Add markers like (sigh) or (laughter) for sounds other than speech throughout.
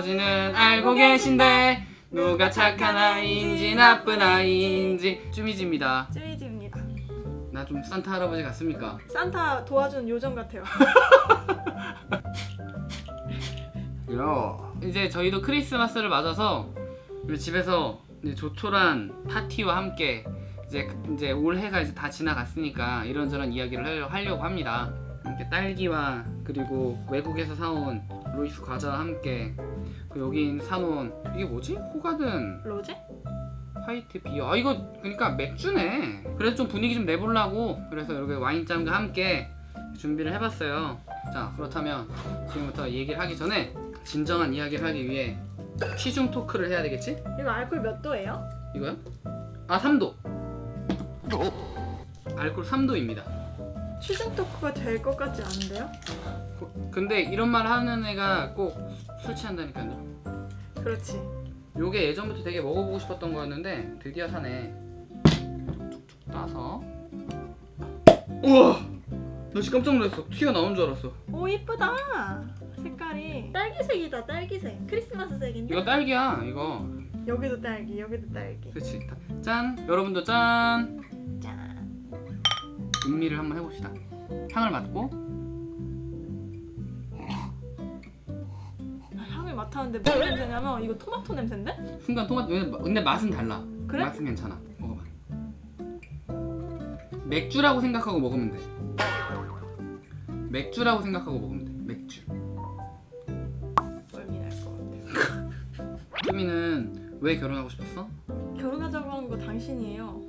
아버지는 알고 계신데 누가 착한 아이인지 나쁜 아이인지 쭈미지입니다. 쯔이지입니다. 나 좀 산타 할아버지 같습니까? 산타 도와주는 요정 같아요. (laughs) 야. 이제 저희도 크리스마스를 맞아서 우리 집에서 이제 조촐한 파티와 함께 이제 이제 올해가 이제 다 지나갔으니까 이런저런 이야기를 하려- 하려고 합니다. 이렇게 딸기와 그리고 외국에서 사온 로이스 과자와 함께 그 여기 사놓은 이게 뭐지? 호가든 로제? 화이트 비어. 아 이거 그러니까 맥주네. 그래서 좀 분위기 좀 내보려고 그래서 이렇게 와인잔과 함께 준비를 해봤어요. 자 그렇다면 지금부터 얘기를 하기 전에 진정한 이야기를 하기 위해 취중 토크를 해야 되겠지? 이거 알콜 몇 도예요? 이거요? 아 3도. 알코올 3도입니다. 취중 토크가 될 것 같지 않은데요? 근데 이런 말 하는 애가 꼭 술 취한다니까요. 그렇지. 요게 예전부터 되게 먹어보고 싶었던 거였는데 드디어 사네. 툭툭툭 따서. 우와! 나 진짜 깜짝 놀랐어. 튀어 나온 줄 알았어. 오 이쁘다. 색깔이 딸기색이다 딸기색. 크리스마스 색인데. 이거 딸기야. 이거. 여기도 딸기 여기도 딸기. 그렇지. 짠. 여러분도 짠. 짠. 음미를 한번 해봅시다. 향을 맡고. 향을 맡았는데 무슨 냄새냐면 이거 토마토 냄새인데? 순간 토마토. 근데- 맛은 달라. 그래? 맛은 괜찮아. 먹어봐. 맥주라고 생각하고 먹으면 돼. 맥주라고 생각하고 먹으면 돼. 맥주. 멀미 날 것 같아. (laughs) 수미는 왜 결혼하고 싶었어? 결혼하자고 한 거 당신이에요.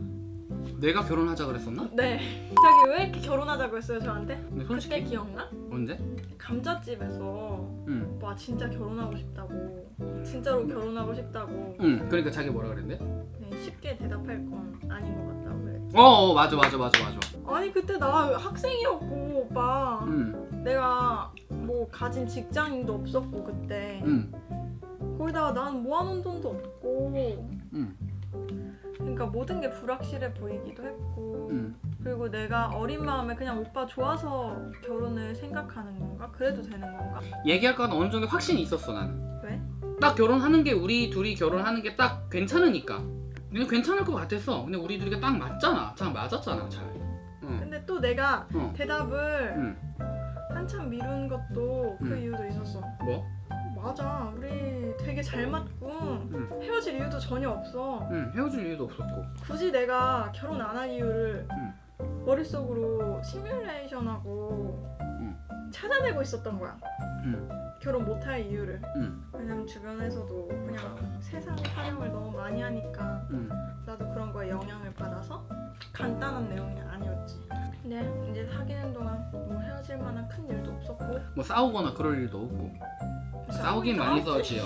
내가 결혼하자 그랬었나? 네. 자기 왜 이렇게 결혼하자고 했어요 저한테? 근데 그때 솔직히 기억나? 언제? 감자집에서 응. 와 진짜 결혼하고 싶다고 진짜로 결혼하고 싶다고 응. 그러니까 자기 뭐라 그랬는데? 네, 쉽게 대답할 건 아닌 것 같다고 그랬지 어, 어 맞아 맞아 맞아 맞아. 아니 그때 나 학생이었고 오빠 응. 내가 뭐 가진 직장인도 없었고 그때 응. 거기다가 난 모아놓은 돈도. 그러니까 모든 게 불확실해 보이기도 했고 응. 그리고 내가 어린 마음에 그냥 오빠 좋아서 결혼을 생각하는 건가? 그래도 되는 건가? 얘기할 건 어느 정도 확신이 있었어 나는. 왜? 딱 결혼하는 게 우리 둘이 결혼하는 게 딱 괜찮으니까. 근데 괜찮을 것 같았어. 근데 우리 둘이가 딱 맞잖아. 잘 맞았잖아 잘. 응. 근데 또 내가 어. 대답을 응. 한참 미룬 것도 그 음. 이유도 있었어. 뭐? 맞아, 우리 되게 잘 맞고 응. 헤어질 이유도 전혀 없어. 응. 헤어질 이유도 없었고. 굳이 내가 결혼 안할 이유를 음. 머릿속으로 시뮬레이션하고 음. 찾아내고 있었던 거야. 응. 결혼 못 할 이유를. 응. 왜냐면 주변에서도 그냥 세상 타령을 너무 많이 하니까 응. 나도 그런 거에 영향을 받아서 간단한 내용이 아니었지. 근데 이제 사귀는 동안 뭐 헤어질 만한 큰 일도 없었고 뭐 싸우거나 그럴 일도 없고. 싸우긴 많이 싸웠지요.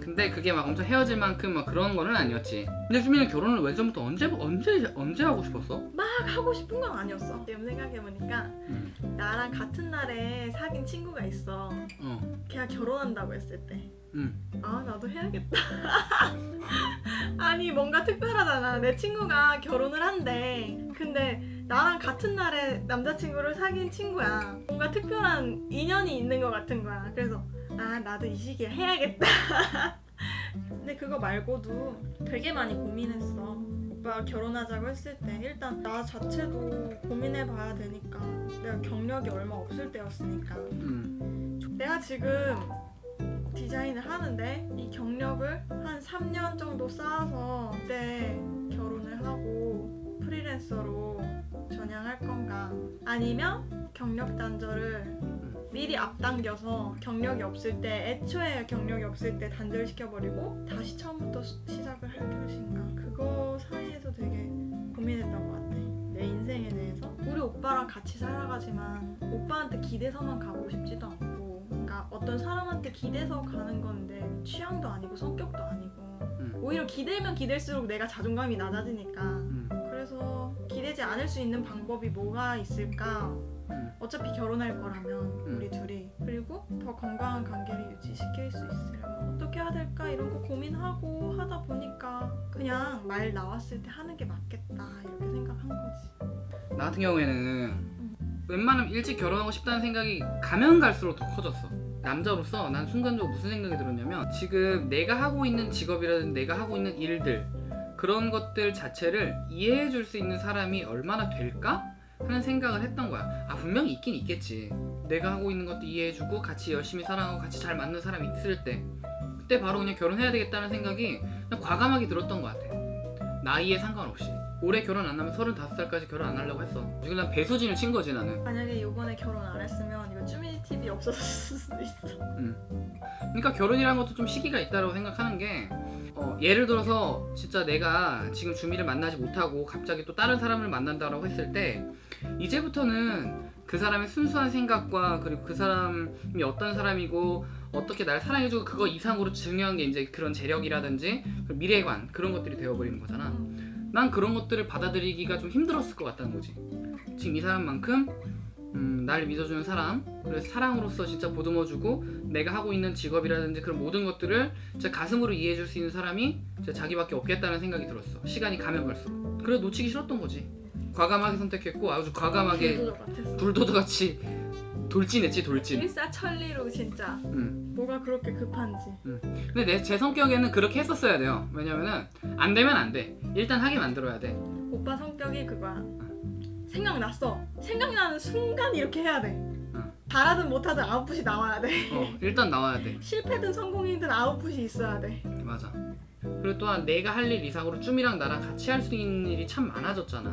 근데 그게 막 엄청 헤어질 만큼 막 그런 거는 아니었지. 근데 수민은 결혼을 외전부터 언제 언제 언제 하고 싶었어? 막 하고 싶은 건 아니었어. 지금 생각해보니까 응. 나랑 같은 날에 사귄 친구가 있어. 어. 걔가 결혼한다고 했을 때. 응. 아 나도 해야겠다. (laughs) 아니 뭔가 특별하잖아. 내 친구가 결혼을 한대. 근데 나랑 같은 날에 남자친구를 사귄 친구야. 뭔가 특별한 인연이 있는 것 같은 거야. 그래서 아 나도 이 시기에 해야겠다. (laughs) 근데 그거 말고도 되게 많이 고민했어. 오빠가 결혼하자고 했을 때 일단 나 자체도 고민해봐야 되니까 내가 경력이 얼마 없을 때였으니까 응. 내가 지금 디자인을 하는데 이 경력을 한 3년 정도 쌓아서 그때 결혼을 하고 프리랜서로 전향할 건가? 아니면 경력 단절을 미리 앞당겨서 경력이 없을 때 애초에 경력이 없을 때 단절시켜버리고 다시 처음부터 시- 시작을 할 것인가? 그거 사이에서 되게 고민했던 것 같아. 내 인생에 대해서. 우리 오빠랑 같이 살아가지만 오빠한테 기대서만 가고 싶지도 않고 어떤 사람한테 기대서 가는 건데 취향도 아니고 성격도 아니고 응. 오히려 기대면 기댈수록 내가 자존감이 낮아지니까 응. 그래서 기대지 않을 수 있는 방법이 뭐가 있을까 응. 어차피 결혼할 거라면 음. 우리 둘이 그리고 더 건강한 관계를 유지시킬 수 있으려면 어떻게 해야 될까 이런 거 고민하고 하다 보니까 그냥 말 나왔을 때 하는 게 맞겠다 이렇게 생각한 거지 나 같은 경우에는 웬만하면 일찍 결혼하고 싶다는 생각이 가면 갈수록 더 커졌어. 남자로서 난 순간적으로 무슨 생각이 들었냐면 지금 내가 하고 있는 직업이라든 내가 하고 있는 일들 그런 것들 자체를 이해해 줄 수 있는 사람이 얼마나 될까 하는 생각을 했던 거야. 아 분명히 있긴 있겠지. 내가 하고 있는 것도 이해해 주고 같이 열심히 사랑하고 같이 잘 맞는 사람이 있을 때 그때 바로 그냥 결혼해야 되겠다는 생각이 과감하게 들었던 것 같아. 나이에 상관없이. 올해 결혼 안 하면 35살까지 결혼 안 하려고 했어. 지금 난 배수진을 친 거지 나는. 만약에 요번에 결혼 안 했으면 이거 쭈미니 TV 없어졌을 수도 있어. 그러니까 결혼이라는 것도 좀 시기가 있다고 생각하는 게 어, 예를 들어서 진짜 내가 지금 주미를 만나지 못하고 갑자기 또 다른 사람을 만난다라고 했을 때 이제부터는 그 사람의 순수한 생각과 그리고 그 사람이 어떤 사람이고 어떻게 날 사랑해주고 그거 이상으로 중요한 게 이제 그런 재력이라든지 그 미래관 그런 것들이 되어버리는 거잖아. 난 그런 것들을 받아들이기가 좀 힘들었을 것 같다는 거지. 지금 이 사람만큼 음, 날 믿어주는 사람, 그래서 사랑으로서 진짜 보듬어주고 내가 하고 있는 직업이라든지 그런 모든 것들을 진짜 가슴으로 이해해줄 수 있는 사람이 진짜 자기밖에 없겠다는 생각이 들었어. 시간이 가면 갈수록. 그래 놓치기 싫었던 거지. 과감하게 선택했고 아주 과감하게. 불도저 같이 돌진했지 돌진. 일사천리로 진짜 음. 뭐가 그렇게 급한지. 근데 내 제 성격에는 그렇게 했었어야 돼요. 왜냐면은 안 되면 안 돼. 일단 하게 만들어야 돼. 오빠 성격이 그거야. 생각났어. 생각나는 순간 이렇게 해야 돼. 응. 잘하든 못하든 아웃풋이 나와야 돼. 어, 일단 나와야 돼. 실패든 성공이든 아웃풋이 있어야 돼. 맞아. 그리고 또한 내가 할 일 이상으로 쭈미랑 나랑 같이 할 수 있는 일이 참 많아졌잖아.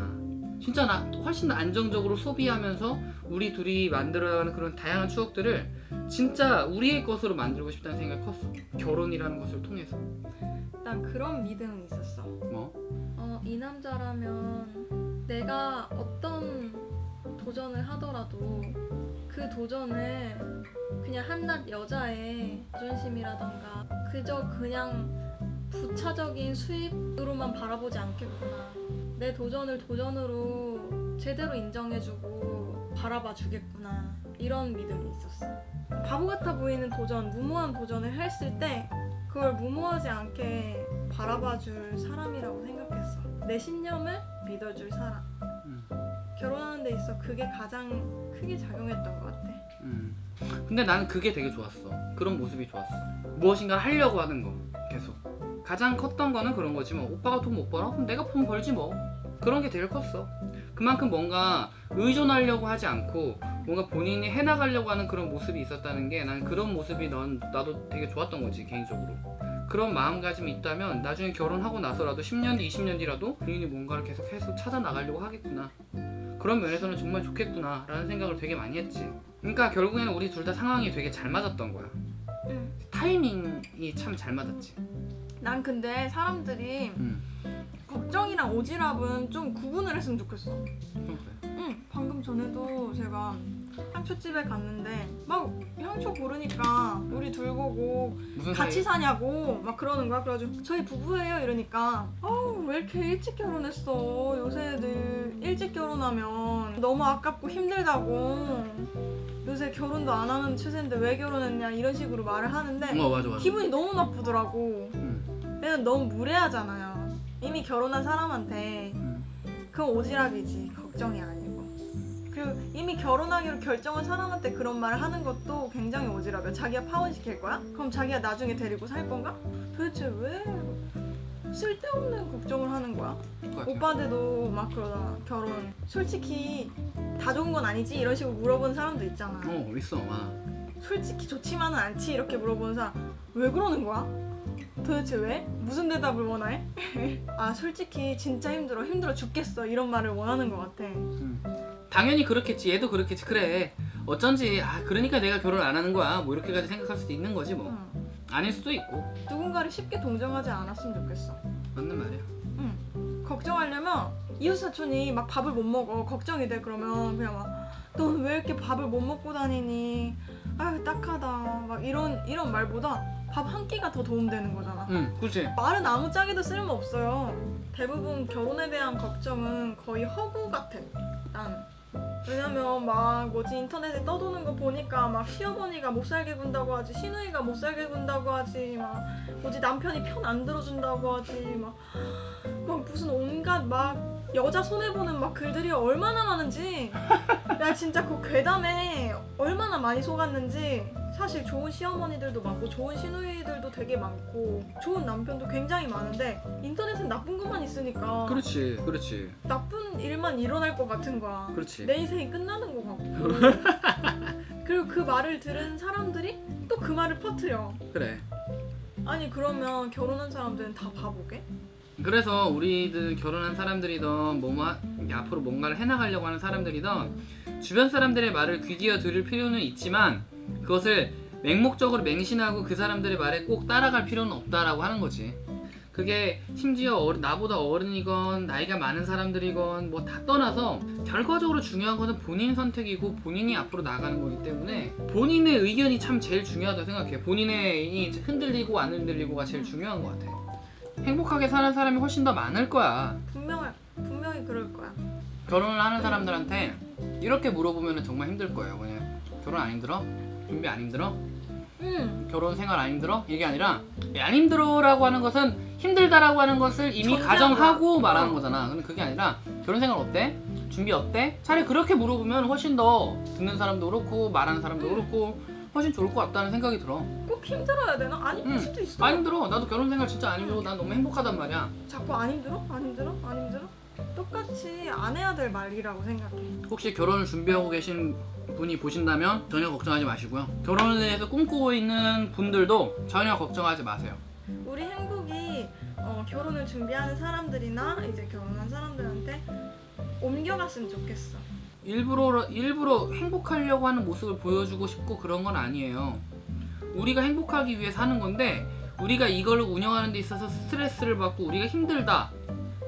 진짜 나 훨씬 더 안정적으로 소비하면서 우리 둘이 만들어가는 그런 다양한 추억들을 진짜 우리의 것으로 만들고 싶다는 생각이 컸어. 결혼이라는 것을 통해서. 난 그런 믿음이 있었어. 뭐? 어, 이 남자라면 내가 어떤 도전을 하더라도 그 도전을 그냥 한낱 여자의 자존심이라던가 그저 그냥 부차적인 수입으로만 바라보지 않겠구나. 내 도전을 도전으로 제대로 인정해주고 바라봐 주겠구나. 이런 믿음이 있었어. 바보 같아 보이는 도전, 무모한 도전을 했을 때 그걸 무모하지 않게 바라봐 줄 사람이라고 생각했어. 내 신념을 믿어줄 사람. 음. 결혼하는 데 있어 그게 가장 크게 작용했던 것 같아. 음. 근데 나는 그게 되게 좋았어. 그런 모습이 좋았어. 무엇인가 하려고 하는 거. 가장 컸던 거는 그런 거지 뭐. 오빠가 돈 못 벌어? 그럼 내가 돈 벌지 뭐. 그런 게 제일 컸어. 그만큼 뭔가 의존하려고 하지 않고 뭔가 본인이 해나가려고 하는 그런 모습이 있었다는 게 난 그런 모습이 난 나도 되게 좋았던 거지 개인적으로. 그런 마음가짐이 있다면 나중에 결혼하고 나서라도 10년 뒤, 20년 뒤라도 본인이 뭔가를 계속 해서 찾아 나가려고 하겠구나. 그런 면에서는 정말 좋겠구나 라는 생각을 되게 많이 했지. 그러니까 결국에는 우리 둘 다 상황이 되게 잘 맞았던 거야. 응. 타이밍이 참 잘 맞았지. 난 근데 사람들이 응. 걱정이랑 오지랖은 좀 구분을 했으면 좋겠어. 그래. 응. 방금 전에도 제가 향초집에 갔는데 막 향초 고르니까 우리 둘 보고 무슨 같이 사이? 사냐고 막 그러는 거야. 그래가지고 저희 부부예요 이러니까 아우 왜 이렇게 일찍 결혼했어. 요새들 일찍 결혼하면 너무 아깝고 힘들다고. 요새 결혼도 안 하는 추세인데 왜 결혼했냐 이런 식으로 말을 하는데 어 맞아 맞아. 기분이 너무 나쁘더라고. 응. 얘는 너무 무례하잖아요. 이미 결혼한 사람한테 응. 그건 오지랖이지 걱정이 아니고. 그리고 이미 결혼하기로 결정한 사람한테 그런 말을 하는 것도 굉장히 오지랖이야. 자기가 파혼 시킬 거야? 그럼 자기가 나중에 데리고 살 건가? 도대체 왜 쓸데없는 걱정을 하는 거야? 오빠들도 막 그러잖아. 결혼 솔직히 다 좋은 건 아니지 이런 식으로 물어보는 사람도 있잖아. 어 있어 많아. 솔직히 좋지만은 않지 이렇게 물어보는 사람 왜 그러는 거야? 도대체 왜? 무슨 대답을 원해? (laughs) 아 솔직히 진짜 힘들어 힘들어 죽겠어 이런 말을 원하는 것 같아 응. 당연히 그렇겠지. 얘도 그렇겠지. 그래. 어쩐지 아 그러니까 내가 결혼 안 하는 거야. 뭐 이렇게까지 생각할 수도 있는 거지 뭐. 응. 아닐 수도 있고. 누군가를 쉽게 동정하지 않았으면 좋겠어 맞는 말이야. 응. 걱정하려면 이웃 사촌이 막 밥을 못 먹어 걱정이 돼 그러면 그냥 막넌 왜 이렇게 밥을 못 먹고 다니니 아유 딱하다 막 이런 이런 말보다 밥 한 끼가 더 도움되는 거잖아 응, 그렇지. 말은 아무짝에도 쓸모 없어요. 대부분 결혼에 대한 걱정은 거의 허구 같아. 난. 왜냐면 막 뭐지 인터넷에 떠도는 거 보니까 막 시어머니가 못 살게 군다고 하지 시누이가 못 살게 군다고 하지 막 뭐지 남편이 편 안 들어준다고 하지 막, 막 무슨 온갖 막 여자 손해 보는 막 글들이 얼마나 많은지 나 진짜 그 괴담에 얼마나 많이 속았는지 사실 좋은 시어머니들도 많고 좋은 시누이들도 되게 많고 좋은 남편도 굉장히 많은데 인터넷엔 나쁜 것만 있으니까 그렇지, 그렇지, 나쁜 일만 일어날 것 같은 거야. 그렇지. 내 인생이 끝나는 것 같고 (laughs) 그리고 그 말을 들은 사람들이 또 그 말을 퍼뜨려. 그래. 아니 그러면 결혼한 사람들은 다 바보게? 그래서 우리들 결혼한 사람들이든 뭐 앞으로 뭔가를 해나가려고 하는 사람들이든 주변 사람들의 말을 귀 기어 들을 필요는 있지만 그것을 맹목적으로 맹신하고 그 사람들의 말에 꼭 따라갈 필요는 없다라고 하는 거지. 그게 심지어 어른- 나보다 어른이건 나이가 많은 사람들이건 뭐 다 떠나서 결과적으로 중요한 것은 본인 선택이고 본인이 앞으로 나가는 거기 때문에 본인의 의견이 참 제일 중요하다고 생각해. 본인의 이 흔들리고 안 흔들리고가 제일 중요한 것 같아. 행복하게 사는 사람이 훨씬 더 많을 거야. 분명 분명히 그럴 거야. 결혼을 하는 사람들한테 이렇게 물어보면 정말 힘들 거예요. 그냥 결혼 안 힘들어? 준비 안 힘들어? 응. 결혼 생활 안 힘들어? 이게 아니라 예, 안 힘들어라고 하는 것은 힘들다라고 하는 것을 이미 가정하고 거야. 말하는 어. 거잖아. 근데 그게 아니라 결혼 생활 어때? 준비 어때? 차라리 그렇게 물어보면 훨씬 더 듣는 사람도 그렇고 말하는 사람도 응. 그렇고 훨씬 좋을 것 같다는 생각이 들어. 꼭 힘들어야 되나? 안 힘들 응. 수도 있어. 안 힘들어. 나도 결혼 생활 진짜 안 힘들고 난 너무 행복하단 말이야. 자꾸 안 힘들어? 안 힘들어? 안 힘들어? 똑같이 안 해야 될 말이라고 생각해. 혹시 결혼을 준비하고 계신 분이 보신다면 전혀 걱정하지 마시고요. 결혼에 대해서 꿈꾸고 있는 분들도 전혀 걱정하지 마세요. 우리 행복이 어, 결혼을 준비하는 사람들이나 이제 결혼한 사람들한테 옮겨갔으면 좋겠어. 일부러 일부러 행복하려고 하는 모습을 보여주고 싶고 그런 건 아니에요. 우리가 행복하기 위해 사는 건데 우리가 이걸 운영하는 데 있어서 스트레스를 받고 우리가 힘들다.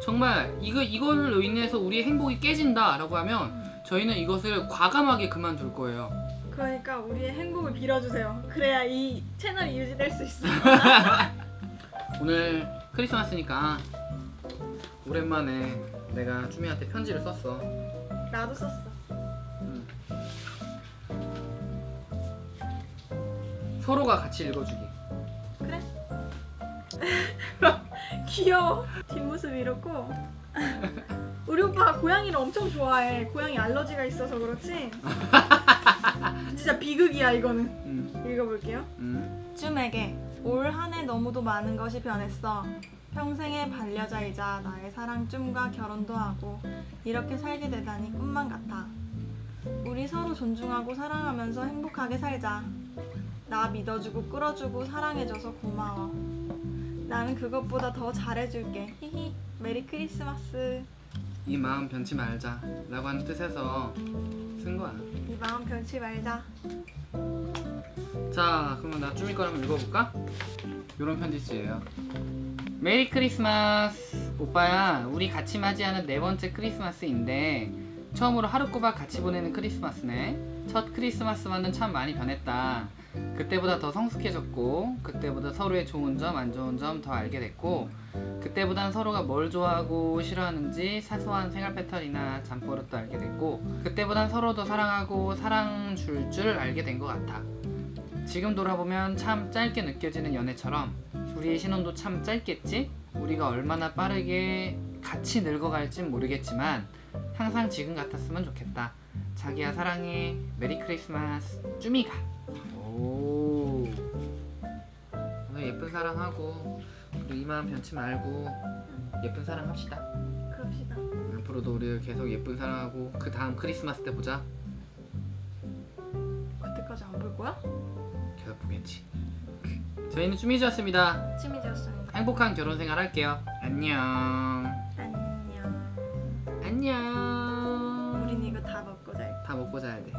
정말 이거 이걸로 인해서 우리의 행복이 깨진다라고 하면 저희는 이것을 과감하게 그만둘 거예요. 그러니까 우리의 행복을 빌어주세요. 그래야 이 채널이 유지될 수 있어. (laughs) 오늘 크리스마스니까 오랜만에 내가 쭈미한테 편지를 썼어. 나도 썼어. 서로가 같이 읽어주기. 그래? (laughs) 귀여워. 뒷모습 이렇고. 우리 오빠가 고양이를 엄청 좋아해. 고양이 알러지가 있어서 그렇지. 진짜 비극이야 이거는. 음, 읽어볼게요. 음. 쯤에게 올 한 해 너무도 많은 것이 변했어. 평생의 반려자이자 나의 사랑 쯤과 결혼도 하고 이렇게 살게 되다니 꿈만 같아. 우리 서로 존중하고 사랑하면서 행복하게 살자. 나 믿어주고 끌어주고 사랑해줘서 고마워. 나는 그것보다 더 잘해줄게. 히히. 메리 크리스마스. 이 마음 변치 말자 라고 하는 뜻에서 쓴 거야 이 마음 변치 말자. 자 그러면 나 쭈미 거 한번 읽어볼까? 요런 편지지예요 메리 크리스마스 오빠야 우리 같이 맞이하는 네 번째 크리스마스인데 처음으로 하루 꼬박 같이 보내는 크리스마스네 첫 크리스마스와는 참 많이 변했다 그때보다 더 성숙해졌고 그때보다 서로의 좋은 점 안 좋은 점 더 알게 됐고 그때보단 서로가 뭘 좋아하고 싫어하는지 사소한 생활 패턴이나 잠버릇도 알게 됐고 그때보단 서로 더 사랑하고 사랑 줄줄 알게 된 것 같아. 지금 돌아보면 참 짧게 느껴지는 연애처럼 우리의 신혼도 참 짧겠지? 우리가 얼마나 빠르게 같이 늙어갈진 모르겠지만 항상 지금 같았으면 좋겠다. 자기야 사랑해. 메리 크리스마스. 쭈미가 오. 오늘 예쁜 사랑하고 우리 이만 변치 말고 예쁜 사랑 합시다. 그럽시다. 앞으로도 우리 계속 예쁜 사랑하고 그 다음 크리스마스 때 보자. 그때까지 안 볼 거야? 계속 보겠지. 저희는 쭈미즈였습니다. 침이 되었습니다. 행복한 결혼 생활 할게요. 안녕. 안녕. 안녕. 우린 이거 다 먹고 잘 다 먹고 자야 돼